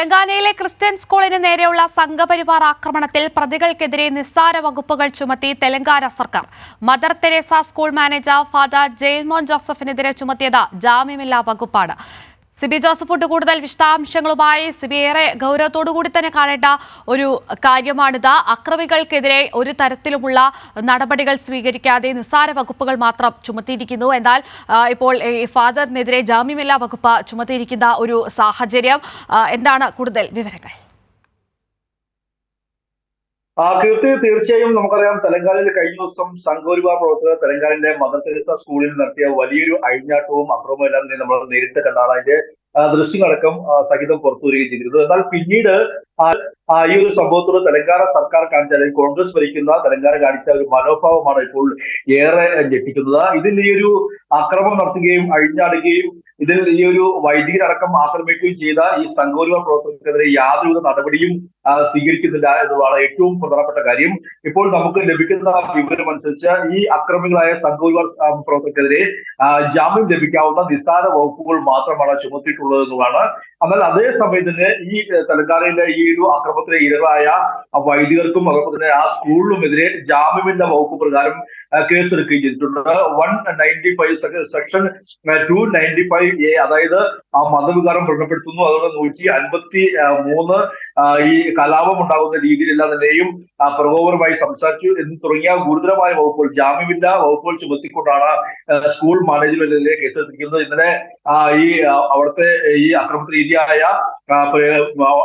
തെലങ്കാനയിലെ ക്രിസ്ത്യൻ സ്കൂളിന് നേരെയുള്ള സംഘപരിവാർ ആക്രമണത്തിൽ പ്രതികൾക്കെതിരെ നിസ്സാര വകുപ്പുകൾ ചുമത്തി തെലങ്കാന സർക്കാർ. Mother Teresa school manager father Jainmon ജോസഫിനെതിരെ ചുമത്തിയത് ജാമ്യമില്ലാ വകുപ്പാണ്. സിബി ജോസഫോട്ട് കൂടുതൽ വിശദാംശങ്ങളുമായി സിബി ഏറെ ഗൗരവത്തോടുകൂടി തന്നെ കാണേണ്ട ഒരു കാര്യമാണിത്. അക്രമികൾക്കെതിരെ ഒരു തരത്തിലുമുള്ള നടപടികൾ സ്വീകരിക്കാതെ നിസ്സാര വകുപ്പുകൾ മാത്രം ചുമത്തിയിരിക്കുന്നു. എന്നാൽ ഇപ്പോൾ ഈ ഫാദറിനെതിരെ ജാമ്യമില്ലാ വകുപ്പ് ചുമത്തിയിരിക്കുന്ന ഒരു സാഹചര്യം എന്താണ് കൂടുതൽ വിവരങ്ങൾ? ആ കീർത്തി തീർച്ചയായും നമുക്കറിയാം തെലങ്കാനയിൽ കഴിഞ്ഞ ദിവസം സംഘപരിവാർ പ്രവർത്തകർ തെലങ്കാനയിലെ മദർ തെരേസ സ്കൂളിൽ നടത്തിയ വലിയൊരു അഴിഞ്ഞാട്ടവും അക്രമവും എല്ലാം നമ്മൾ നേരിട്ട് കണ്ടാണ് അതിന്റെ ദൃശ്യങ്ങളടക്കം സഹിതം പുറത്തു വരികയും ചെയ്തിരുന്നത്. എന്നാൽ പിന്നീട് ഈ ഒരു സംഭവത്തോട് തെലങ്കാന സർക്കാർ കാണിച്ച അല്ലെങ്കിൽ കോൺഗ്രസ് ഭരിക്കുന്ന തെലങ്കാന കാണിച്ച ഒരു മനോഭാവമാണ് ഇപ്പോൾ ഏറെ ഞെട്ടിക്കുന്നത്. ഇതിൽ ഈ ഒരു അക്രമം നടത്തുകയും അഴിഞ്ഞാടുകയും ഇതിൽ ഈ ഒരു വൈദികരടക്കം ആക്രമിക്കുകയും ചെയ്ത ഈ സംഘപരിവാർ പ്രവർത്തകർക്കെതിരെ യാതൊരുവിധ നടപടിയും സ്വീകരിക്കുന്നില്ല എന്നതാണ് ഏറ്റവും പ്രധാനപ്പെട്ട കാര്യം. ഇപ്പോൾ നമുക്ക് ലഭിക്കുന്ന വിവരം അനുസരിച്ച് ഈ അക്രമികളായ സംഘപരിവാർ പ്രവർത്തകർക്കെതിരെ ജാമ്യം ലഭിക്കാവുന്ന നിസ്സാര വകുപ്പുകൾ മാത്രമാണ് ചുമത്തിയിട്ടുള്ളത് എന്നുള്ളതാണ് എന്നാൽ അതേ തന്നെ ഈ തെലങ്കാനയിലെ ഈ ഒരു അക്രമത്തിന് ഇരകളായ വൈദികർക്കും അതോടൊപ്പം തന്നെ ആ സ്കൂളിനുമെതിരെ ജാമ്യമില്ല വകുപ്പ് പ്രകാരം കേസെടുക്കുകയും ചെയ്തിട്ടുണ്ട്. One ninety five section two ninety five A അതായത് ആ മതവികാരം പ്രകടപ്പെടുത്തുന്നു. അതോടെ നൂറ്റി അൻപത്തി മൂന്ന് ഈ കലാപം ഉണ്ടാകുന്ന രീതിയിലല്ല തന്നെയും ആ, പ്രകോപനമായി സംസാരിച്ചു. എന്ന് തുടങ്ങിയ ഗുരുതരമായ വകുപ്പുകൾ ജാമ്യമില്ല വകുപ്പുകൾ ചുമത്തിക്കൊണ്ടാണ് സ്കൂൾ മാനേജ്മെന്റിലെ കേസെടുത്തിരിക്കുന്നത്. ഇന്നലെ ഈ അവിടുത്തെ ഈ അക്രമത്തിന് ഇരയായ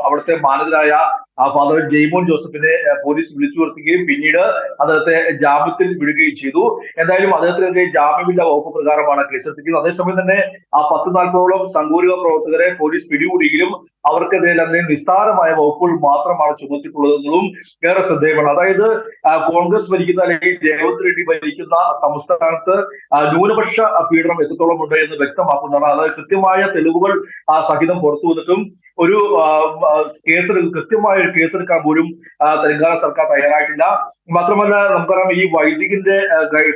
അവിടുത്തെ മാനേജരായ ആ ഫാദർ ജെയ്മോൻ ജോസഫിനെ പോലീസ് വിളിച്ചു വരുത്തുകയും പിന്നീട് അദ്ദേഹത്തെ ജാമ്യത്തിൽ വിടുകയും ചെയ്തു. എന്തായാലും അദ്ദേഹത്തിനെതിരെ ജാമ്യമില്ല വകുപ്പ് പ്രകാരമാണ് കേസെടുത്തിരിക്കുന്നത് അതേസമയം തന്നെ ആ പത്ത് നാൽപ്പതോളം സംഘൂരിക പ്രവർത്തകരെ പോലീസ് പിടികൂടിയെങ്കിലും അവർക്കെതിരെ തന്നെ നിസ്സാരമായ വകുപ്പുകൾ മാത്രമാണ് ചുമത്തിയിട്ടുള്ളതെന്നതും ഏറെ ശ്രദ്ധേയമാണ്. അതായത് കോൺഗ്രസ് ഭരിക്കുന്ന അല്ലെങ്കിൽ രേവന്ത് റെഡ്ഡി ഭരിക്കുന്ന സംസ്ഥാനത്ത് ന്യൂനപക്ഷ പീഡനം എത്രത്തോളം ഉണ്ട് എന്ന് വ്യക്തമാക്കുന്നതാണ്. അതായത് കൃത്യമായ തെളിവുകൾ ആ, സഹിതം പുറത്തു വന്നിട്ടും ഒരു കേസ് കൃത്യമായ ഒരു കേസെടുക്കാൻ പോലും തെലങ്കാന സർക്കാർ തയ്യാറായിട്ടില്ല. മാത്രമല്ല നമുക്കറിയാം ഈ വൈദികന്റെ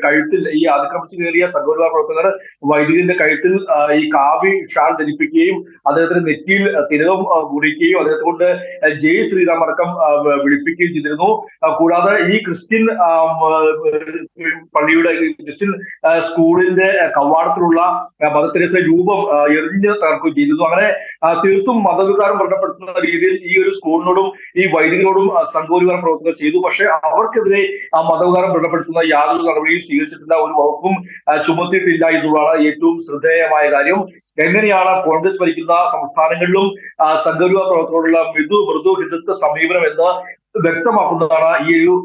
കഴുത്തിൽ ഈ അതിക്രമിച്ചു കയറിയ സംഘപരിവാർ പ്രവർത്തകർ വൈദികന്റെ കഴുത്തിൽ ഈ കാവി ഷാൾ ധരിപ്പിക്കുകയും അദ്ദേഹത്തിന് നെറ്റിയിൽ തിരകം കുടിക്കുകയും അദ്ദേഹത്തെ കൊണ്ട് ജയ് ശ്രീറാം അടക്കം വിളിപ്പിക്കുകയും ചെയ്തിരുന്നു. കൂടാതെ ഈ ക്രിസ്ത്യൻ പള്ളിയുടെ ക്രിസ്ത്യൻ സ്കൂളിന്റെ കവാടത്തിലുള്ള മതത്തിരസ രൂപം എറിഞ്ഞ് തകർക്കുകയും ചെയ്തിരുന്നു. അങ്ങനെ തീർത്തും മതവികാരം വ്രണപ്പെടുത്തുന്ന രീതിയിൽ ഈ ഒരു സ്കൂളിനോടും ഈ വൈദികരോടും ആ, സംഘപരിവാർ പ്രവർത്തകർ ചെയ്തു. പക്ഷേ അവർക്കെതിരെ മതവികാരം ദൃഢപ്പെടുത്തുന്ന യാതൊരു നടപടിയും സ്വീകരിച്ചിട്ടില്ല ഒരു വകുപ്പും ചുമത്തിയിട്ടില്ല എന്നുള്ളതാണ് ഏറ്റവും ശ്രദ്ധേയമായ കാര്യം. എങ്ങനെയാണ് കോൺഗ്രസ് ഭരിക്കുന്ന സംസ്ഥാനങ്ങളിലും സംഘപരിവാർ പ്രവർത്തകരോടുള്ള മൃദു മൃദു ഹിന്ദുത്വ സമീപനം എന്ന് വ്യക്തമാക്കുന്നതാണ് ഈ ഒരു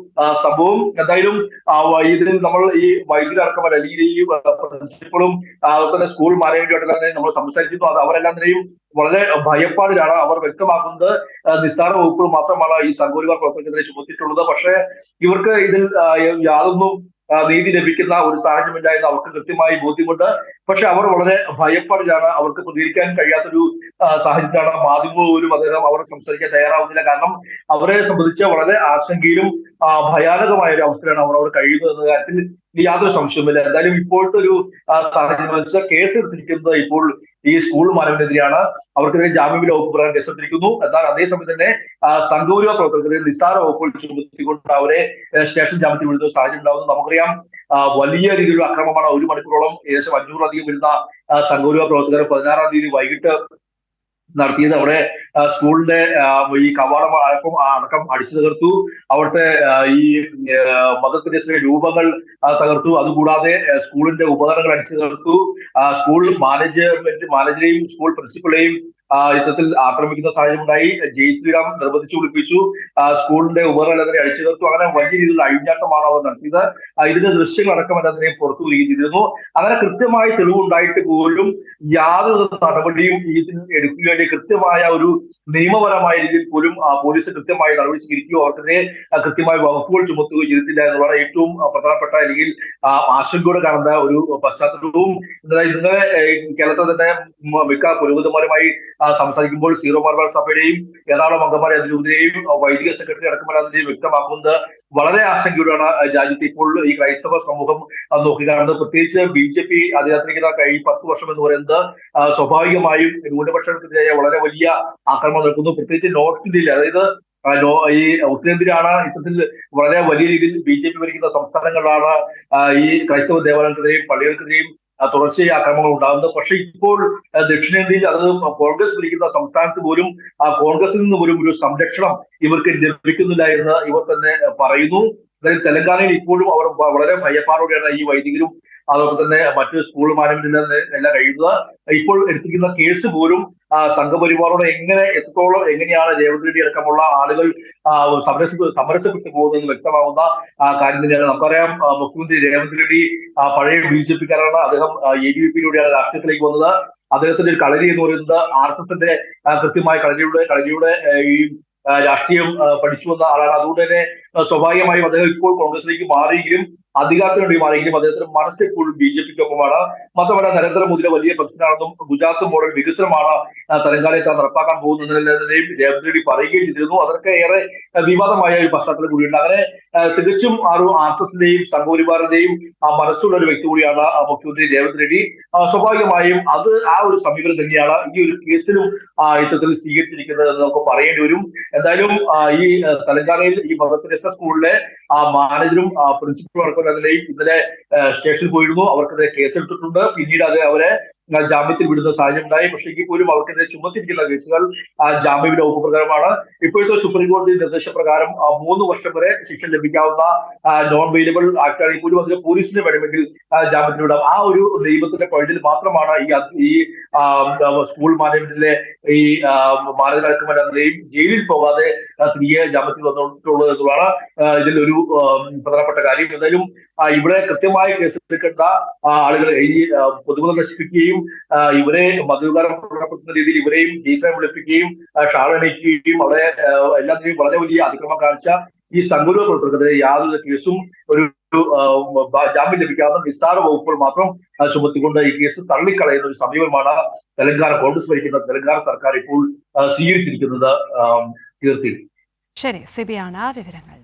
സംഭവം. എന്തായാലും ഇതിന് നമ്മൾ ഈ വൈദ്യുതി അടക്കം അല്ലെങ്കിൽ ഈ പ്രിൻസിപ്പളും അതുപോലെ തന്നെ സ്കൂൾ മാനേജ്മെന്റുമായിട്ടെല്ലാം തന്നെ നമ്മൾ സംസാരിക്കുന്നു അത് അവരെല്ലാം തന്നെയും വളരെ ഭയപ്പാടിലാണ് അവർ വ്യക്തമാക്കുന്നത്. നിസ്സാര വകുപ്പുകൾ മാത്രമാണ് ഈ സംഘപരിവാർ പ്രവർത്തനത്തിനെ ചുമത്തിയിട്ടുള്ളത്. പക്ഷേ ഇവർക്ക് ഇതിൽ യാതൊന്നും നീതി ലഭിക്കുന്ന ഒരു സാഹചര്യമില്ല എന്ന് അവർക്ക് കൃത്യമായി ബോധ്യമുണ്ട്. പക്ഷെ അവർ വളരെ ഭയപ്പാടിലാണ് അവർക്ക് പ്രതികരിക്കാൻ കഴിയാത്തൊരു സാഹചര്യത്തിലാണ് മാധ്യമങ്ങൾ പോലും അദ്ദേഹം അവർ സംസാരിക്കാൻ തയ്യാറാവുന്നില്ല. കാരണം അവരെ സംബന്ധിച്ച് വളരെ ആശങ്കയിലും ഭയാനകമായ ഒരു അവസ്ഥയാണ് അവർ അവിടെ കഴിയുന്നത് എന്ന കാര്യത്തിൽ യാതൊരു സംശയവുമില്ല. എന്തായാലും ഇപ്പോഴത്തെ ഒരു സാഹചര്യം വെച്ചാൽ കേസ് എടുത്തിരിക്കുന്നത് ഇപ്പോൾ ഈ സ്കൂൾ മാനവനെതിരെയാണ് അവർക്കെതിരെ ജാമ്യമില്ല വകുപ്പ് പ്രകാരം കേസെടുത്തിരിക്കുന്നു എന്നാൽ അതേസമയം തന്നെ ആ, സംഘപരിവാർ പ്രവർത്തകർക്കെതിരെ നിസ്സാര വകുപ്പുകൾ ചുമത്തിക്കൊണ്ട് അവരെ സ്റ്റേഷൻ ജാമ്യത്തിൽ വിടുന്ന സാഹചര്യം ഉണ്ടാവുന്നു നമുക്കറിയാം. വലിയ രീതിയിലുള്ള അക്രമമാണ് ഒരു മണിക്കൂറോളം ഏകദേശം അഞ്ഞൂറിലധികം വരുന്ന ആ, സംഘപരിവാർ പ്രവർത്തകർ പതിനാറാം തീയതി വൈകിട്ട് നടത്തിയത്. അവിടെ സ്കൂളിന്റെ ഈ കവാടം അടക്കം അടക്കം അടിച്ചു തകർത്തു. അവിടുത്തെ ഈ മതത്തിന്റെ രൂപങ്ങൾ തകർത്തു. അതുകൂടാതെ സ്കൂളിന്റെ ഉപകരണങ്ങൾ അടിച്ചു തകർത്തു. സ്കൂൾ മാനേജ്മെന്റ് മാനേജരെയും സ്കൂൾ പ്രിൻസിപ്പളെയും ഇത്തരത്തിൽ ആക്രമിക്കുന്ന സാഹചര്യം ഉണ്ടായി ജയ് ശ്രീറാം നിർബന്ധിച്ചു വിളിപ്പിച്ചു. സ്കൂളിന്റെ ഉപകരണം അഴിച്ചു തകർത്തു അങ്ങനെ വലിയ രീതിയിലുള്ള അഴിഞ്ഞാട്ടമാണ് അവർ നടത്തിയത്. ഇതിന്റെ ദൃശ്യങ്ങൾ അടക്കം അതിനെ പുറത്തു വരികയും ചെയ്തിരുന്നു അങ്ങനെ കൃത്യമായ തെളിവുണ്ടായിട്ട് പോലും യാതൊരു നടപടിയും ഇതിൽ എടുക്കുക വേണ്ടി കൃത്യമായ ഒരു നിയമപരമായ രീതിയിൽ പോലും പോലീസ് കൃത്യമായ നടപടി സ്വീകരിക്കുകയോ അവർക്കെതിരെ കൃത്യമായ വകുപ്പുകൾ ചുമത്തുകയോ ചെയ്തിട്ടില്ല എന്നുള്ളതാണ് ഏറ്റവും പ്രധാനപ്പെട്ട അല്ലെങ്കിൽ ആശങ്കയോടെ കാണുന്ന ഒരു പശ്ചാത്തലവും. ഇന്നലെ കേരളത്തിൽ തന്നെ മിക്ക ആ, സംസാരിക്കുമ്പോൾ സീറോ മലബാർ സഭയുടെയും എറണാകുളം അംഗന്മാരെ അതിരൂപതയെയും വൈദിക സെക്രട്ടറി അടക്കമല്ലാതെയും വ്യക്തമാക്കുന്നത് വളരെ ആശങ്കയോടെയാണ് രാജ്യത്ത് ഇപ്പോൾ ഈ ക്രൈസ്തവ സമൂഹം നോക്കി നോക്കിക്കാണുന്നത്. പ്രത്യേകിച്ച് ബി ജെ പി അധികാരത്തിലിരിക്കുന്ന കഴിഞ്ഞ പത്ത് വർഷം എന്ന് പറയുന്നത് സ്വാഭാവികമായും ന്യൂനപക്ഷങ്ങൾക്കെതിരായ വളരെ വലിയ ആക്രമണം നടക്കുന്നു. പ്രത്യേകിച്ച് നോർത്ത് ഇന്ത്യയിൽ അതായത് ഈ ഉത്തരേന്ത്യയിലാണ് ഇത്തരത്തിൽ വളരെ വലിയ രീതിയിൽ ബി ജെ പി ഭരിക്കുന്ന സംസ്ഥാനങ്ങളിലാണ് ഈ ക്രൈസ്തവ ദേവാലയത്തിനെയും പള്ളികൾക്കെതിരെയും തുടർച്ചയായി ആക്രമണങ്ങൾ ഉണ്ടാകുന്നത്. പക്ഷേ ഇപ്പോൾ ദക്ഷിണേന്ത്യയിൽ അത് കോൺഗ്രസ് ഭരിക്കുന്ന സംസ്ഥാനത്ത് പോലും ആ കോൺഗ്രസിൽ നിന്ന് പോലും ഒരു സംരക്ഷണം ഇവർക്ക് ലഭിക്കുന്നില്ല എന്ന് ഇവർ തന്നെ പറയുന്നു. അതായത് തെലങ്കാനയിൽ ഇപ്പോഴും അവർ വളരെ ഭയപ്പാടോടെയാണ് ഈ വൈദികരും അതോടൊപ്പം തന്നെ മറ്റ് സ്കൂൾ മാനേജ്മെന്റ് എല്ലാം കഴിയുന്നത്. ഇപ്പോൾ എടുത്തിരിക്കുന്ന കേസ് പോലും സംഘപരിവാറോട് എങ്ങനെ എത്രത്തോളം എങ്ങനെയാണ് രേവന്ത് റെഡ്ഡി അടക്കമുള്ള ആളുകൾ സമരസ സമരസപ്പെട്ടു പോകുന്നത് വ്യക്തമാവുന്ന കാര്യം തന്നെയാണ് നമുക്കറിയാം. മുഖ്യമന്ത്രി രേവന്ത് റെഡ്ഡി പഴയ ബി ജെ പിക്കാരാണ്. അദ്ദേഹം എ ബി വി പിയിലൂടെയാണ് രാഷ്ട്രീയത്തിലേക്ക് വന്നത് അദ്ദേഹത്തിന്റെ ഒരു കളരി എന്ന് പറയുന്നത് ആർ എസ് എസിന്റെ കൃത്യമായ കളരിയുടെ കളരിയുടെ ഈ രാഷ്ട്രീയം പഠിച്ചു വന്ന ആളാണ്. അതുകൊണ്ട് തന്നെ സ്വാഭാവികമായും അദ്ദേഹം ഇപ്പോൾ കോൺഗ്രസിലേക്ക് മാറിയെങ്കിലും അധികാരത്തിന് വേണ്ടി മാറിയെങ്കിലും അദ്ദേഹത്തിന്റെ മനസ്സ് എപ്പോഴും ബി ജെ പിക്കൊപ്പമാണ്. മാത്രമല്ല നരേന്ദ്രമോദിയുടെ വലിയ ഭക്തനാണെന്നും ഗുജറാത്ത് മോഡൽ വികസനമാണ് തെലങ്കാനയെ താൻ നടപ്പാക്കാൻ പോകുന്നതിനെയും രേവന്ത് പറയുകയും ചെയ്തിരുന്നു. അതൊക്കെ ഏറെ വിവാദമായ ഒരു പശ്ചാത്തലം കൂടിയുണ്ട്. അങ്ങനെ തികച്ചും ആ ഒരു ആർ എസ് എസിന്റെയും സംഘപരിവാറിന്റെയും ആ മനസ്സുള്ള ഒരു വ്യക്തി കൂടിയാണ് മുഖ്യമന്ത്രി രേവന്ത് റെഡ്ഡി. സ്വാഭാവികമായും അത് ആ ഒരു സമീപനം തന്നെയാണ് ഈ ഒരു കേസിലും ഇത്തരത്തിൽ സ്വീകരിച്ചിരിക്കുന്നത് എന്ന് നമുക്ക് പറയേണ്ടി വരും. എന്തായാലും ഈ തെലങ്കാനയിൽ ഈ മദർ തെരേസ സ്കൂളിലെ ആ മാനേജറും ആ, പ്രിൻസിപ്പലും അടക്കം അതിലെയും ഇന്നലെ സ്റ്റേഷനിൽ പോയിരുന്നു. അവർക്കെതിരെ കേസെടുത്തിട്ടുണ്ട്. പിന്നീട് അത് അവരെ ജാമ്യത്തിൽ വിടുന്ന സാഹചര്യം ഉണ്ടായി. പക്ഷേ എങ്കിൽ പോലും അവർക്കെതിരെ ചുമത്തിരിക്കുന്ന കേസുകൾ ആ, ജാമ്യവിടെ വകുപ്പ് പ്രകാരമാണ്. ഇപ്പോഴത്തെ സുപ്രീം കോടതി നിർദ്ദേശപ്രകാരം മൂന്ന് വർഷം വരെ ശിക്ഷ ലഭിക്കാവുന്ന നോൺ വെയിലബിൾ ആക്ടാണെങ്കിൽ പോലും അതിന് പോലീസിന് വേണമെങ്കിൽ ജാമ്യത്തിന് വിടാം. ആ ഒരു നിയമത്തിന്റെ പഴുതിൽ മാത്രമാണ് ഈ ഈ സ്കൂൾ മാനേജ്മെന്റിലെ ഈ മാനേജരടക്കമെല്ലാം ജയിലിൽ പോകാതെ തിരികെ ജാമ്യത്തിൽ വന്നിട്ടുള്ളത് എന്നുള്ളതാണ് ഇതിലൊരു പ്രധാനപ്പെട്ട കാര്യം. എന്തായാലും ഇവിടെ കൃത്യമായ കേസെടുക്കേണ്ട ആളുകൾ ഈ പൊതുമുതൽ നശിപ്പിക്കുകയും ആ, ഇവരെ മധുകാരം പ്രകടപ്പെടുത്തുന്ന രീതിയിൽ ഇവരെയും ജീസനെ വിളിപ്പിക്കുകയും ആ, ഷാളണിക്കുകയും അവിടെ ആ, എല്ലാത്തിനെയും വളരെ വലിയ അതിക്രമം കാണിച്ച ഈ സംഘടന പ്രവർത്തകർക്കെതിരെ യാതൊരു കേസും ഒരു ആ, ജാമ്യം ലഭിക്കാവുന്ന നിസ്സാര വകുപ്പുകൾ മാത്രം ആ, ചുമത്തിക്കൊണ്ട് ഈ കേസ് തള്ളിക്കളയുന്ന ഒരു സമീപമാണ് തെലങ്കാന കോൺഗ്രസ് ഭരിക്കുന്ന തെലങ്കാന സർക്കാർ ഇപ്പോൾ ആ, സ്വീകരിച്ചിരിക്കുന്നത് ആ, ശരി സിബിയാണ് വിവരങ്ങൾ.